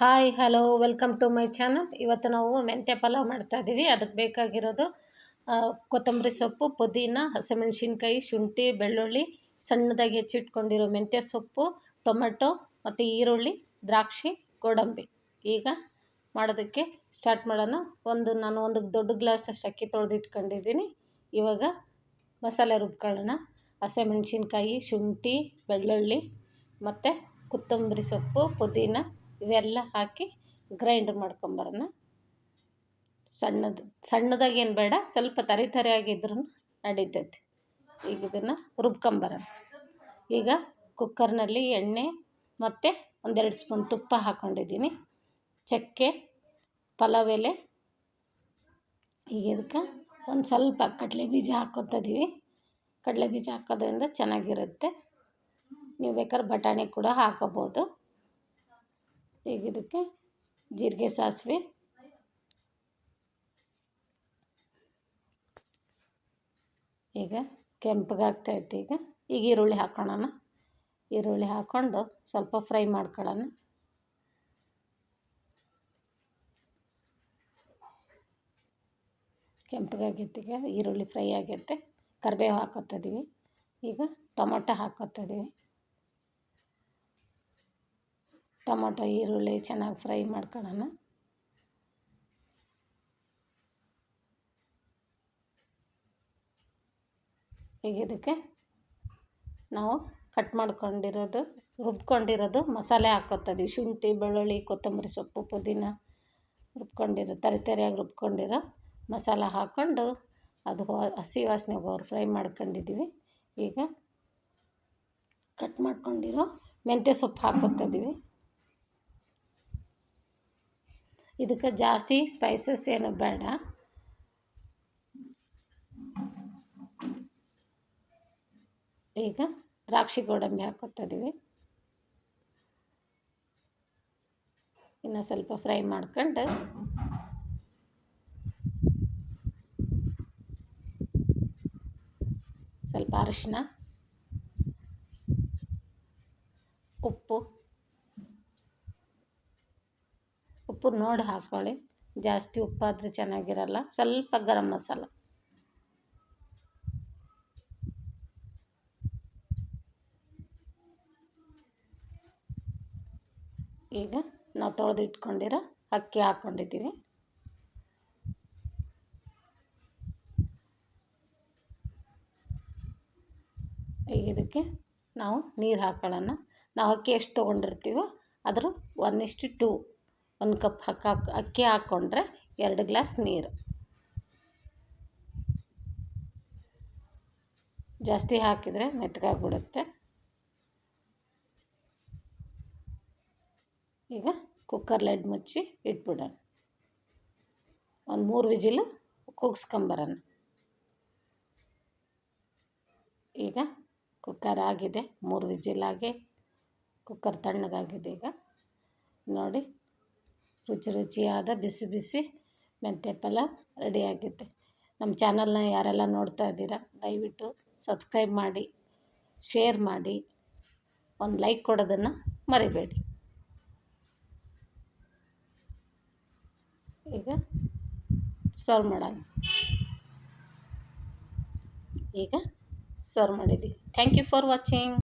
Hi hello welcome to my channel ಇವತ್ತು ನಾವು ಮೆಂತ್ಯ ಪಲಾವ್ ಮಾಡ್ತಾಯಿದ್ದೀವಿ ಅದಕ್ಕೆ ಬೇಕಾಗಿರೋದು ಕೊತ್ತಂಬರಿ ಸೊಪ್ಪು, ಪುದೀನ, ಹಸಿಮೆಣ್ಸಿನ್ಕಾಯಿ, ಶುಂಠಿ, ಬೆಳ್ಳುಳ್ಳಿ, ಸಣ್ಣದಾಗಿ ಹೆಚ್ಚಿಟ್ಕೊಂಡಿರೋ ಮೆಂತ್ಯ ಸೊಪ್ಪು, ಟೊಮೆಟೊ ಮತ್ತು ಈರುಳ್ಳಿ, ದ್ರಾಕ್ಷಿ, ಗೋಡಂಬಿ. ಈಗ ಮಾಡೋದಕ್ಕೆ ಸ್ಟಾರ್ಟ್ ಮಾಡೋಣ. ಒಂದು, ನಾನು ಒಂದು ದೊಡ್ಡ ಗ್ಲಾಸ್ ಅಷ್ಟು ಅಕ್ಕಿ ತೊಳೆದಿಟ್ಕೊಂಡಿದ್ದೀನಿ. ಇವಾಗ ಮಸಾಲೆ ರುಬ್ಕೊಳ್ಳೋಣ. ಹಸಿಮೆಣ್ಸಿನ್ಕಾಯಿ, ಶುಂಠಿ, ಬೆಳ್ಳುಳ್ಳಿ ಮತ್ತು ಕೊತ್ತಂಬರಿ ಸೊಪ್ಪು, ಪುದೀನ ಇವೆಲ್ಲ ಹಾಕಿ ಗ್ರೈಂಡರ್ ಮಾಡ್ಕೊಂಬರೋಣ. ಸಣ್ಣದು ಸಣ್ಣದಾಗೇನು ಬೇಡ, ಸ್ವಲ್ಪ ತರಿ ತರಿಯಾಗಿದ್ರೂ ನಡೀತೈತಿ. ಈಗ ಇದನ್ನು ರುಬ್ಕೊಂಬರೋಣ. ಈಗ ಕುಕ್ಕರ್ನಲ್ಲಿ ಎಣ್ಣೆ ಮತ್ತು ಒಂದೆರಡು ಸ್ಪೂನ್ ತುಪ್ಪ ಹಾಕ್ಕೊಂಡಿದ್ದೀನಿ ಚಕ್ಕೆ, ಪಲಾವ್ ಎಲೆ. ಈಗ ಇದಕ್ಕೆ ಒಂದು ಸ್ವಲ್ಪ ಕಡಲೆ ಬೀಜ ಹಾಕ್ಕೊತಿದ್ದೀವಿ ಕಡಲೆ ಬೀಜ ಹಾಕೋದ್ರಿಂದ ಚೆನ್ನಾಗಿರುತ್ತೆ. ನೀವು ಬೇಕಾದ್ರೆ ಬಟಾಣಿ ಕೂಡ ಹಾಕೋಬೋದು. ಈಗ ಇದಕ್ಕೆ ಜೀರಿಗೆ ಸಾಸಿವೆ. ಈಗ ಕೆಂಪಗಾಗ್ತೈತೆ ಈಗ. ಈಗ ಈರುಳ್ಳಿ ಹಾಕೋಣ ಈರುಳ್ಳಿ ಹಾಕ್ಕೊಂಡು ಸ್ವಲ್ಪ ಫ್ರೈ ಮಾಡ್ಕೊಳ್ಳೋಣ. ಕೆಂಪಗಾಗೈತೆ ಈಗ, ಈರುಳ್ಳಿ ಫ್ರೈ ಆಗೈತೆ ಕರಿಬೇವು ಹಾಕೋತಿದ್ದೀವಿ ಈಗ ಟೊಮೊಟೊ ಹಾಕೋತಿದ್ದೀವಿ ಟೊಮೊಟೊ, ಈರುಳ್ಳಿ ಚೆನ್ನಾಗಿ ಫ್ರೈ ಮಾಡ್ಕೊಳ್ಳೋಣ ಈಗ ಇದಕ್ಕೆ ನಾವು ಕಟ್ ಮಾಡ್ಕೊಂಡಿರೋದು, ರುಬ್ಕೊಂಡಿರೋದು ಮಸಾಲೆ ಹಾಕೋತೀವಿ ಶುಂಠಿ, ಬೆಳ್ಳುಳ್ಳಿ, ಕೊತ್ತಂಬರಿ ಸೊಪ್ಪು, ಪುದೀನ ರುಬ್ಕೊಂಡಿರೋ, ತರಿ ತರಿಯಾಗಿ ರುಬ್ಕೊಂಡಿರೋ ಮಸಾಲೆ ಹಾಕ್ಕೊಂಡು ಅದು ಹಸಿ ವಾಸನೆ ಹೋಗೋರು ಫ್ರೈ ಮಾಡ್ಕೊಂಡಿದ್ದೀವಿ. ಈಗ ಕಟ್ ಮಾಡ್ಕೊಂಡಿರೋ ಮೆಂತ್ಯ ಸೊಪ್ಪು ಹಾಕ್ಕೊತಿದ್ದೀವಿ ಇದಕ್ಕೆ ಜಾಸ್ತಿ ಸ್ಪೈಸಸ್ ಏನು ಬೇಡ. ಈಗ ದ್ರಾಕ್ಷಿ ಗೋಡಂಬಿ ಹಾಕೋತಿದ್ದೀವಿ ಇನ್ನು ಸ್ವಲ್ಪ ಫ್ರೈ ಮಾಡ್ಕೊಂಡು ಸ್ವಲ್ಪ ಅರಿಶಿನ ಉಪ್ಪು. ಉಪ್ಪು ನೋಡಿ ಹಾಕ್ಕೊಳ್ಳಿ ಜಾಸ್ತಿ ಉಪ್ಪಾದರೆ ಚೆನ್ನಾಗಿರಲ್ಲ. ಸ್ವಲ್ಪ ಗರಂ ಮಸಾಲ. ಈಗ ನಾವು ತೊಳೆದು ಇಟ್ಕೊಂಡಿರೋ ಅಕ್ಕಿ ಹಾಕ್ಕೊಂಡಿದ್ದೀವಿ ಈಗ ಇದಕ್ಕೆ ನಾವು ನೀರು ಹಾಕೊಳ್ಳೋಣ. ನಾವು ಅಕ್ಕಿ ಎಷ್ಟು ತೊಗೊಂಡಿರ್ತೀವೋ ಅದರ ಒನ್ ಇಷ್ಟು ಟೂ. ಒಂದು ಕಪ್ ಹಾಕಿ ಅಕ್ಕಿ ಹಾಕ್ಕೊಂಡ್ರೆ ಎರಡು ಗ್ಲಾಸ್ ನೀರು. ಜಾಸ್ತಿ ಹಾಕಿದರೆ ಮೆತ್ತಗಾಗ್ಬಿಡುತ್ತೆ ಈಗ ಕುಕ್ಕರ್ ಲೆಡ್ ಮುಚ್ಚಿ ಇಟ್ಬಿಡೋಣ. ಒಂದು ಮೂರು ವಿಜಿಲು ಕೂಗಿಸ್ಕೊಂಬರೋಣ. ಈಗ ಕುಕ್ಕರ್ ಆಗಿದೆ, ಮೂರು ವಿಜಿಲಾಗಿ ಕುಕ್ಕರ್ ತಣ್ಣಗಾಗಿದೆ ಈಗ. ನೋಡಿ ರುಚಿ ರುಚಿಯಾದ ಬಿಸಿ ಬಿಸಿ ಮೆಂತ್ಯ ಪಲಾವ್ ರೆಡಿಯಾಗಿದೆ ನಮ್ಮ ಚಾನಲ್ನ ಯಾರೆಲ್ಲ ನೋಡ್ತಾ ಇದ್ದೀರಾ, ದಯವಿಟ್ಟು ಸಬ್ಸ್ಕ್ರೈಬ್ ಮಾಡಿ ಶೇರ್ ಮಾಡಿ, ಒಂದು ಲೈಕ್ ಕೊಡೋದನ್ನು ಮರಿಬೇಡಿ. ಈಗ ಸರ್ವ್ ಮಾಡೋಣ. ಈಗ ಸರ್ವ್ ಮಾಡಿದ್ದೀವಿ. Thank you for watching